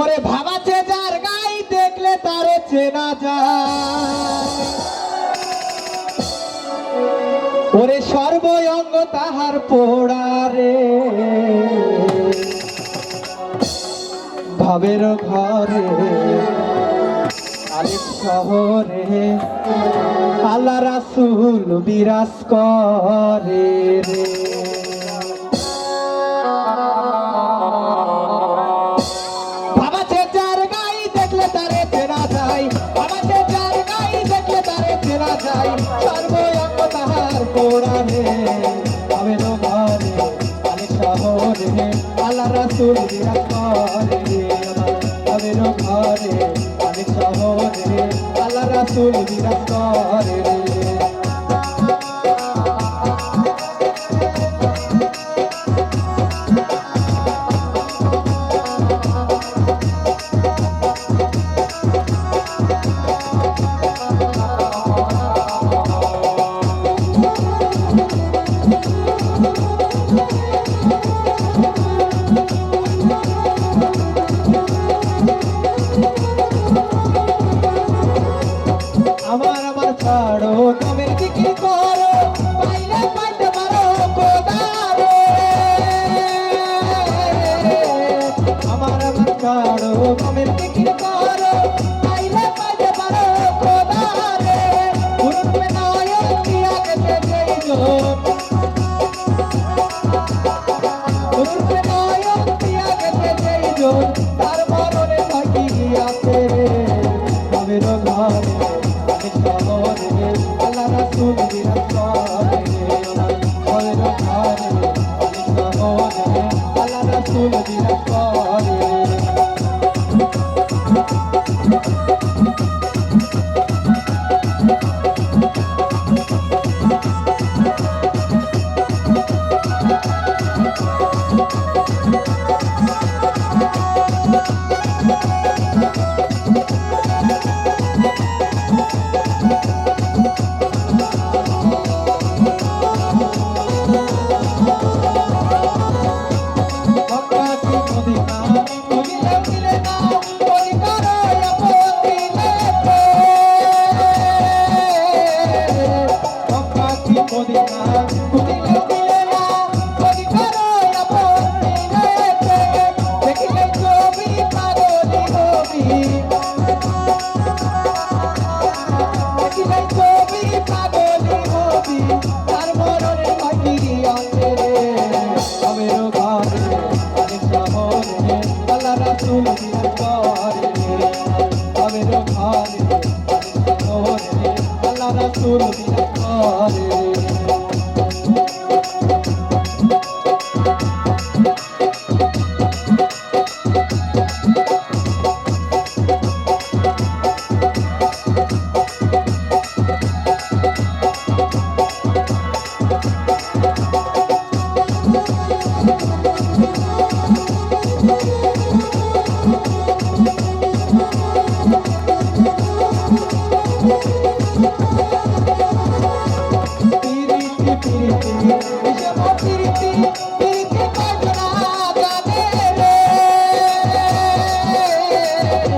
ওরে ভাবাছে যার গাই, দেখলে তারে চেনা যায়। ওরে সর্বঙ্গ তাহার পোড়ারে ভাবের ঘরে আলিপ শহরে, আল্লাহ রাসুল বিরাজ করে রে। চেনা যায় সর্বঙ্গ তাহার পোড়ারে ভাবের ঘরে আলিপ শহরে আল্লাহ রাসুল বিরাট করে রে ভাবের ঘরে আল্লাহ রাসুল বিরাজ ছাড়ো তুমি দিকে করো, পাইলে পাইতে পারো কোদারে আমার ছাড়ো তুমি দিকে করো, পাইলে পাইতে পারো কোদারে গেছে যেই জন গুরুর মে নয়ন দিয়া গেছে যেই জন তার মরণে থাকি গিয়াছে ভাবের ঘরে রাসূল করে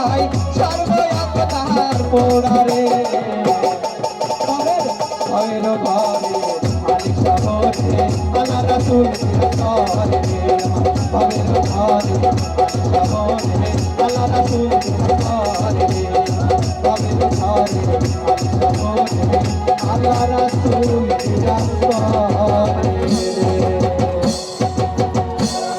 যায় সর্বয়াত তাহার পোড়ারে। ভয়ের ঘরে আলিক শহরে আল্লাহ রাসূল ভয়ের ঘরে আলিক শহরে আল্লাহ রাসূল বিরাজ